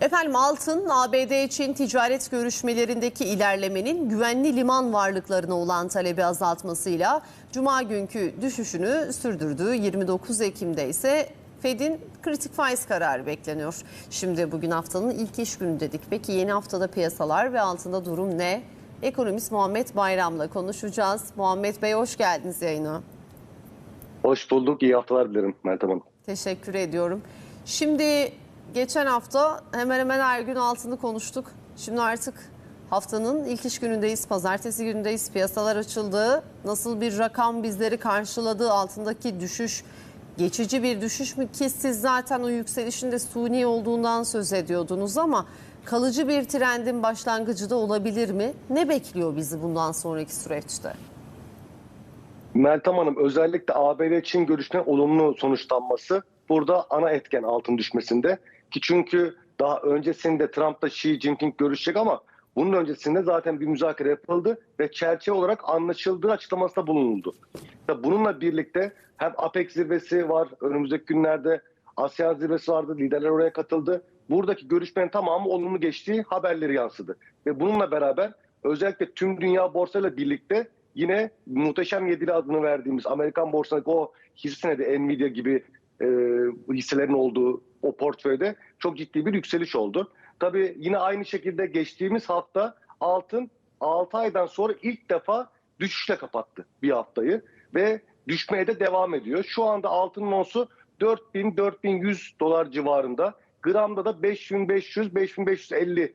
Efendim altın ABD için ticaret görüşmelerindeki ilerlemenin güvenli liman varlıklarına olan talebi azaltmasıyla cuma günkü düşüşünü sürdürdü. 29 Ekim'de ise Fed'in kritik faiz kararı bekleniyor. Şimdi bugün haftanın ilk iş günü dedik. Peki yeni haftada piyasalar ve altında durum ne? Ekonomist Muhammed Bayram'la konuşacağız. Muhammed Bey hoş geldiniz yayına. Hoş bulduk. İyi haftalar dilerim Meltem Hanım. Teşekkür ediyorum. Şimdi geçen hafta hemen hemen her gün altını konuştuk. Şimdi artık haftanın ilk iş günündeyiz. Pazartesi günündeyiz. Piyasalar açıldı. Nasıl bir rakam bizleri karşıladı? Altındaki düşüş geçici bir düşüş mü ki siz zaten o yükselişin de suni olduğundan söz ediyordunuz ama kalıcı bir trendin başlangıcı da olabilir mi? Ne bekliyor bizi bundan sonraki süreçte? Meltem Hanım özellikle ABD-Çin görüşüne olumlu sonuçlanması burada ana etken altın düşmesinde. Ki çünkü daha öncesinde Trump'la Xi Jinping görüşecek ama bunun öncesinde zaten bir müzakere yapıldı ve çerçeve olarak anlaşıldığı açıklamasında bulunuldu. Bununla birlikte hem APEC zirvesi var önümüzdeki günlerde ASEAN zirvesi vardı liderler oraya katıldı. Buradaki görüşmenin tamamı olumlu geçtiği haberleri yansıdı. Ve bununla beraber özellikle tüm dünya borsayla birlikte yine muhteşem yedili adını verdiğimiz Amerikan borsasındaki o hisse senedi Nvidia gibi e, hisselerin olduğu o portföyde çok ciddi bir yükseliş oldu. Tabii yine aynı şekilde geçtiğimiz hafta altın 6 aydan sonra ilk defa düşüşle kapattı bir haftayı ve düşmeye de devam ediyor. Şu anda altının onsu 4000-4100 dolar civarında. Gramda da 5500-5550 e,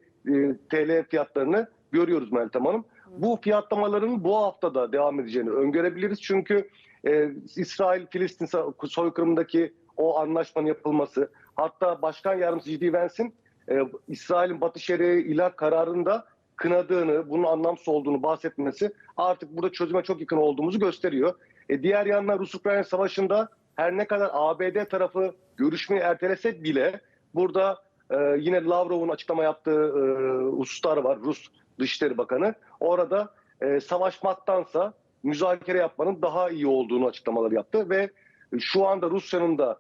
TL fiyatlarını görüyoruz Meltem Hanım. Bu fiyatlamaların bu haftada devam edeceğini öngörebiliriz. Çünkü e, İsrail-Filistin soykırımındaki o anlaşmanın yapılması, hatta Başkan Yardımcısı J.D. Vance'in e, İsrail'in Batı Şeria ilah kararında kınadığını, bunun anlamsız olduğunu bahsetmesi artık burada çözüme çok yakın olduğumuzu gösteriyor. E, diğer yandan Rus-Ukrayna savaşında her ne kadar ABD tarafı görüşmeyi ertelese bile burada e, yine Lavrov'un açıklama yaptığı e, hususlar var. Rus Dışişleri Bakanı. Orada e, savaşmaktansa müzakere yapmanın daha iyi olduğunu açıklamalar yaptı ve şu anda Rusya'nın da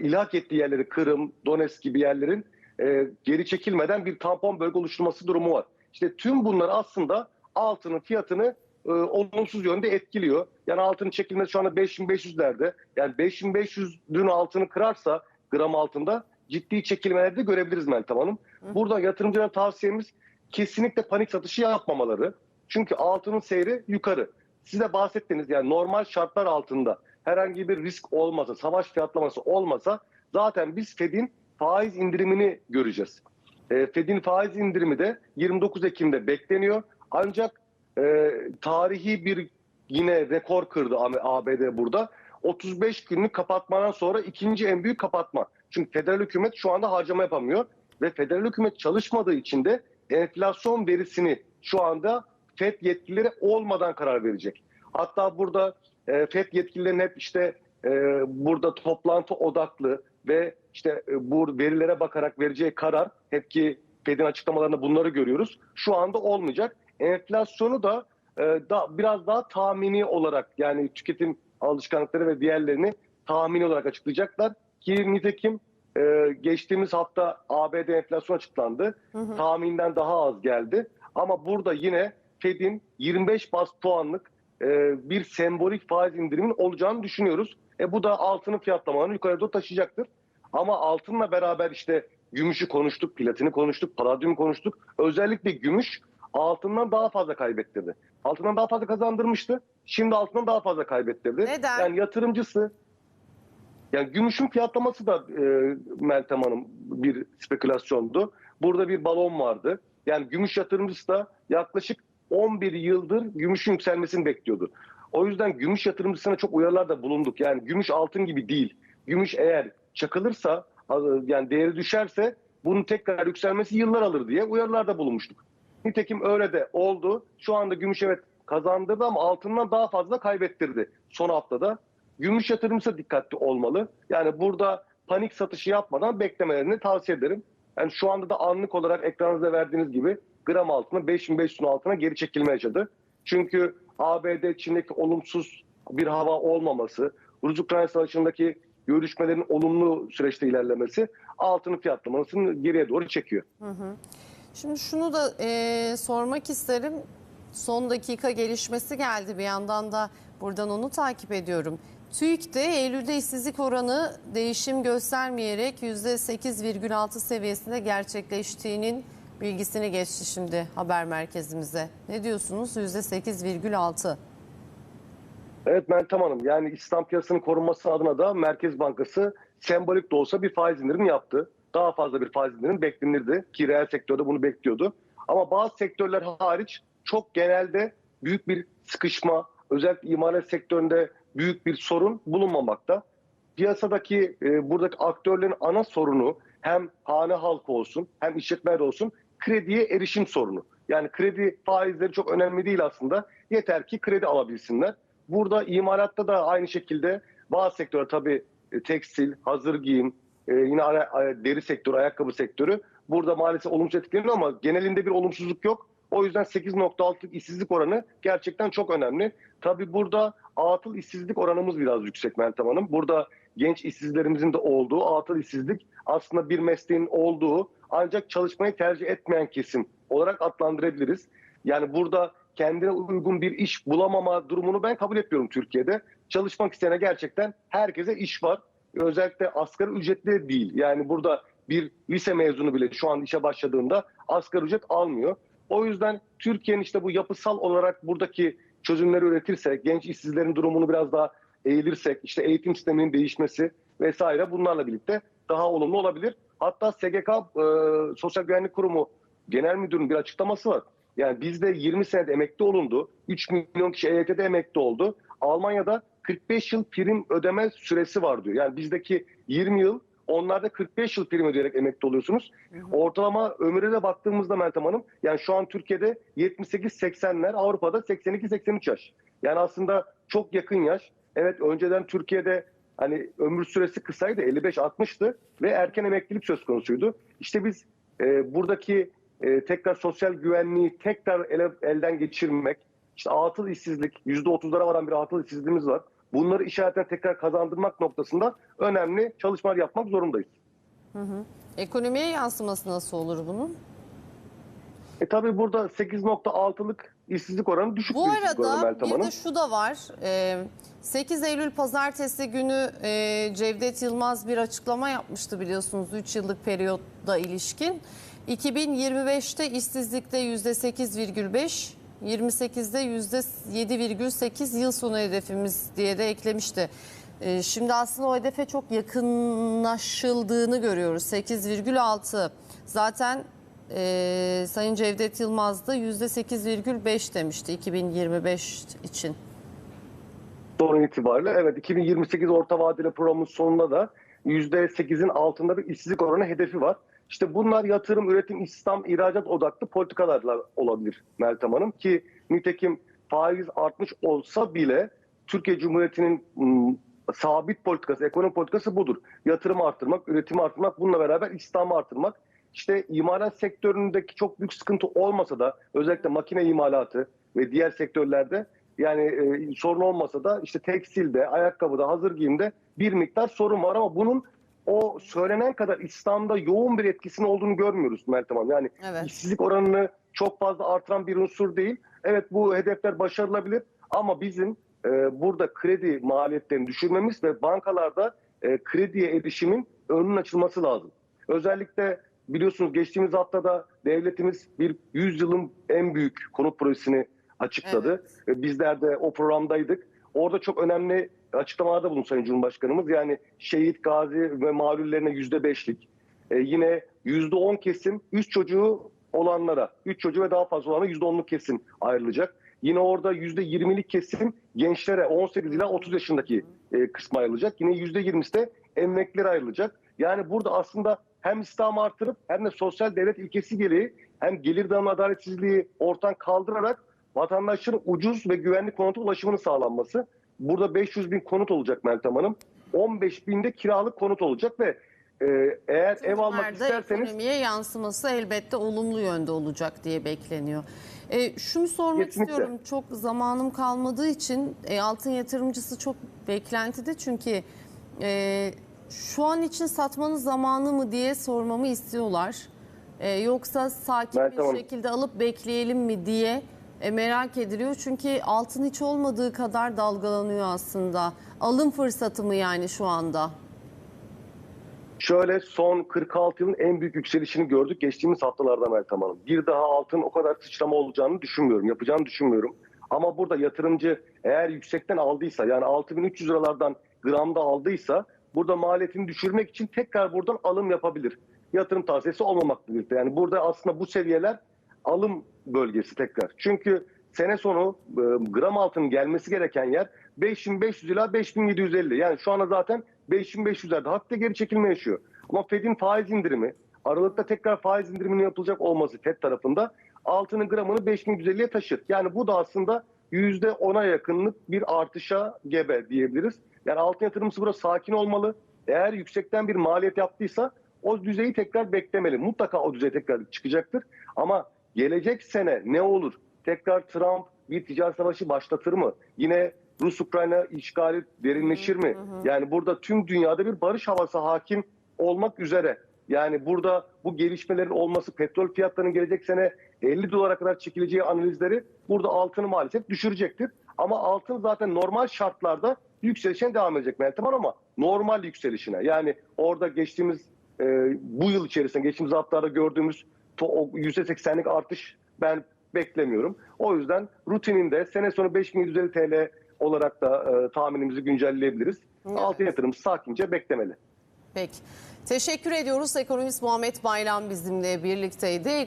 ilhak ettiği yerleri Kırım, Donetsk gibi yerlerin e, geri çekilmeden bir tampon bölge oluşturması durumu var. İşte tüm bunlar aslında altının fiyatını e, olumsuz yönde etkiliyor. Yani altının çekilmesi şu anda 5500'lerde. Yani 5500'ün altını kırarsa gram altında ciddi çekilmeler de görebiliriz Meltem Hanım. Burada yatırımcılara tavsiyemiz kesinlikle panik satışı yapmamaları. Çünkü altının seyri yukarı. Size bahsettiniz yani normal şartlar altında herhangi bir risk olmasa, savaş fiyatlaması olmasa zaten biz Fed'in faiz indirimini göreceğiz. E, Fed'in faiz indirimi de 29 Ekim'de bekleniyor. Ancak e, tarihi bir yine rekor kırdı ABD burada. 35 günlük kapatmadan sonra ikinci en büyük kapatma. Çünkü federal hükümet şu anda harcama yapamıyor ve federal hükümet çalışmadığı için de enflasyon verisini şu anda FED yetkilileri olmadan karar verecek. Hatta burada e, FED yetkililerinin hep işte e, burada toplantı odaklı ve işte e, bu verilere bakarak vereceği karar hep ki Fed'in açıklamalarında bunları görüyoruz. Şu anda olmayacak. Enflasyonu da, e, da biraz daha tahmini olarak yani tüketim alışkanlıkları ve diğerlerini tahmini olarak açıklayacaklar. Ki nitekim e, geçtiğimiz hafta ABD enflasyon açıklandı. Hı hı. Tahminden daha az geldi. Ama burada yine Fed'in 25 bas puanlık e, bir sembolik faiz indirimin olacağını düşünüyoruz. E bu da altının fiyatlamalarını yukarı doğru taşıyacaktır. Ama altınla beraber işte gümüşü konuştuk, platini konuştuk, paladyumu konuştuk. Özellikle gümüş altından daha fazla kaybettirdi. Altından daha fazla kazandırmıştı. Şimdi altından daha fazla kaybettirdi. Neden? Yani yatırımcısı yani gümüşün fiyatlaması da e, Meltem Hanım bir spekülasyondu. Burada bir balon vardı. Yani gümüş yatırımcısı da yaklaşık 11 yıldır gümüşün yükselmesini bekliyordu. O yüzden gümüş yatırımcısına çok uyarılarda bulunduk. Yani gümüş altın gibi değil. Gümüş eğer çakılırsa yani değeri düşerse bunun tekrar yükselmesi yıllar alır diye uyarılarda bulunmuştuk. Nitekim öyle de oldu. Şu anda gümüş evet kazandırdı ama altından daha fazla kaybettirdi son haftada. Gümüş yatırımcısı dikkatli olmalı. Yani burada panik satışı yapmadan beklemelerini tavsiye ederim. Yani şu anda da anlık olarak ekranınızda verdiğiniz gibi gram altına 5500'ün altına geri çekilme yaşadı. Çünkü ABD Çin'deki olumsuz bir hava olmaması, Rus-Ukrayna Savaşı'ndaki görüşmelerin olumlu süreçte ilerlemesi altının fiyatlamasını geriye doğru çekiyor. Şimdi şunu da e, sormak isterim. Son dakika gelişmesi geldi bir yandan da buradan onu takip ediyorum. TÜİK'te Eylül'de işsizlik oranı değişim göstermeyerek %8,6 seviyesinde gerçekleştiğinin bilgisini geçti şimdi haber merkezimize. Ne diyorsunuz? %8,6. Evet Meltem Hanım yani İslam piyasasının korunması adına da Merkez Bankası sembolik de olsa bir faiz indirimi yaptı. Daha fazla bir faiz indirimi beklenirdi ki reel sektörde bunu bekliyordu. Ama bazı sektörler hariç çok genelde büyük bir sıkışma, özellikle imalat sektöründe büyük bir sorun bulunmamakta. Piyasadaki e, buradaki aktörlerin ana sorunu hem hane halkı olsun hem işletmeler olsun krediye erişim sorunu. Yani kredi faizleri çok önemli değil aslında. Yeter ki kredi alabilsinler. Burada imalatta da aynı şekilde bazı sektörler tabii e, tekstil, hazır giyim, e, yine ara- deri sektörü, ayakkabı sektörü burada maalesef olumsuz etkileniyor ama genelinde bir olumsuzluk yok. O yüzden 8.6'lık işsizlik oranı gerçekten çok önemli. Tabii burada atıl işsizlik oranımız biraz yüksek Meltem Hanım. Burada genç işsizlerimizin de olduğu atıl işsizlik aslında bir mesleğin olduğu ancak çalışmayı tercih etmeyen kesim olarak adlandırabiliriz. Yani burada kendine uygun bir iş bulamama durumunu ben kabul etmiyorum Türkiye'de. Çalışmak isteyene gerçekten herkese iş var. Özellikle asgari ücretli değil. Yani burada bir lise mezunu bile şu an işe başladığında asgari ücret almıyor. O yüzden Türkiye'nin işte bu yapısal olarak buradaki çözümleri üretirse, genç işsizlerin durumunu biraz daha eğilirsek, işte eğitim sisteminin değişmesi vesaire bunlarla birlikte daha olumlu olabilir. Hatta SGK e, Sosyal Güvenlik Kurumu Genel Müdürü'nün bir açıklaması var. Yani bizde 20 senede emekli olundu. 3 milyon kişi EYT'de emekli oldu. Almanya'da 45 yıl prim ödeme süresi var diyor. Yani bizdeki 20 yıl onlarda 45 yıl prim ödeyerek emekli oluyorsunuz. Ortalama ömüre de baktığımızda Meltem Hanım yani şu an Türkiye'de 78-80'ler Avrupa'da 82-83 yaş. Yani aslında çok yakın yaş. Evet önceden Türkiye'de hani ömür süresi kısaydı 55-60'tı ve erken emeklilik söz konusuydu. İşte biz e, buradaki e, tekrar sosyal güvenliği tekrar ele, elden geçirmek, işte atıl işsizlik, %30'lara varan bir atıl işsizliğimiz var. Bunları işaretten tekrar kazandırmak noktasında önemli çalışmalar yapmak zorundayız. Ekonomiye yansıması nasıl olur bunun? E tabii burada 8.6'lık işsizlik oranı düşük Bu bir işsizlik oranı arada Meltem bir Hanım. de şu da var. Ee, 8 Eylül pazartesi günü e, Cevdet Yılmaz bir açıklama yapmıştı biliyorsunuz 3 yıllık periyotta ilişkin. 2025'te işsizlikte %8,5, 28'de %7,8 yıl sonu hedefimiz diye de eklemişti. Ee, şimdi aslında o hedefe çok yakınlaşıldığını görüyoruz. 8,6. Zaten e, Sayın Cevdet Yılmaz da %8,5 demişti 2025 için. Son itibariyle evet 2028 orta vadeli programın sonunda da %8'in altında bir işsizlik oranı hedefi var. İşte bunlar yatırım, üretim, istihdam, ihracat odaklı politikalarla olabilir Meltem Hanım ki nitekim faiz artmış olsa bile Türkiye Cumhuriyeti'nin sabit politikası, ekonomi politikası budur. Yatırım arttırmak, üretimi arttırmak, bununla beraber istihdamı arttırmak. İşte imalat sektöründeki çok büyük sıkıntı olmasa da özellikle makine imalatı ve diğer sektörlerde yani e, sorun olmasa da işte tekstilde, ayakkabıda, hazır giyimde bir miktar sorun var ama bunun o söylenen kadar İslam'da yoğun bir etkisinin olduğunu görmüyoruz Meltem Hanım. Yani Evet. işsizlik oranını çok fazla artıran bir unsur değil. Evet bu hedefler başarılabilir ama bizim e, burada kredi maliyetlerini düşürmemiz ve bankalarda e, krediye erişimin önünün açılması lazım. Özellikle biliyorsunuz geçtiğimiz haftada devletimiz bir 100 yılın en büyük konut projesini açıkladı. E, Bizler de o programdaydık. Orada çok önemli açıklamalarda bulundu Sayın Cumhurbaşkanımız. Yani şehit, gazi ve mağlullerine yüzde beşlik. E, yine yüzde on kesim üç çocuğu olanlara, üç çocuğu ve daha fazla olanlara yüzde onluk kesim ayrılacak. Yine orada yüzde yirmilik kesim gençlere 18 ila 30 yaşındaki e, kısmı ayrılacak. Yine yüzde yirmisi de emeklilere ayrılacak. Yani burada aslında hem İslam'ı artırıp hem de sosyal devlet ilkesi gereği hem gelir dağılma adaletsizliği ortadan kaldırarak vatandaşların ucuz ve güvenli konuta ulaşımının sağlanması. Burada 500 bin konut olacak Meltem Hanım. 15 binde kiralık konut olacak ve e, eğer ev almak isterseniz ekonomiye yansıması elbette olumlu yönde olacak diye bekleniyor. E, şunu sormak Kesinlikle. istiyorum. Çok zamanım kalmadığı için e, altın yatırımcısı çok beklentide çünkü e, Şu an için satmanın zamanı mı diye sormamı istiyorlar. Ee, yoksa sakin Meltem bir şekilde alıp bekleyelim mi diye e, merak ediliyor. Çünkü altın hiç olmadığı kadar dalgalanıyor aslında. Alım fırsatı mı yani şu anda? Şöyle son 46 yılın en büyük yükselişini gördük geçtiğimiz haftalarda Meltem Hanım. Bir daha altın o kadar sıçrama olacağını düşünmüyorum, yapacağını düşünmüyorum. Ama burada yatırımcı eğer yüksekten aldıysa yani 6300 liralardan gramda aldıysa burada maliyetini düşürmek için tekrar buradan alım yapabilir. Yatırım tavsiyesi olmamakla birlikte. Yani burada aslında bu seviyeler alım bölgesi tekrar. Çünkü sene sonu e, gram altının gelmesi gereken yer 5500 ila 5750. Yani şu anda zaten 5500'lerde hafifte geri çekilme yaşıyor. Ama Fed'in faiz indirimi, Aralıkta tekrar faiz indiriminin yapılacak olması FED tarafında altının gramını 5150'ye taşır. Yani bu da aslında %10'a yakınlık bir artışa gebe diyebiliriz. Yani altın yatırımcısı burada sakin olmalı. Eğer yüksekten bir maliyet yaptıysa o düzeyi tekrar beklemeli. Mutlaka o düzey tekrar çıkacaktır. Ama gelecek sene ne olur? Tekrar Trump bir ticaret savaşı başlatır mı? Yine Rus-Ukrayna işgali derinleşir mi? Yani burada tüm dünyada bir barış havası hakim olmak üzere. Yani burada bu gelişmelerin olması petrol fiyatlarının gelecek sene 50 dolara kadar çekileceği analizleri burada altını maalesef düşürecektir. Ama altın zaten normal şartlarda yükselişine devam edecek Meltem Hanım ama normal yükselişine. Yani orada geçtiğimiz e, bu yıl içerisinde geçtiğimiz haftalarda gördüğümüz o %80'lik artış ben beklemiyorum. O yüzden rutininde sene sonu 5750 TL olarak da e, tahminimizi güncelleyebiliriz. Evet. Altın yatırım sakince beklemeli. Peki. Teşekkür ediyoruz. Ekonomist Muhammed Bayram bizimle birlikteydi.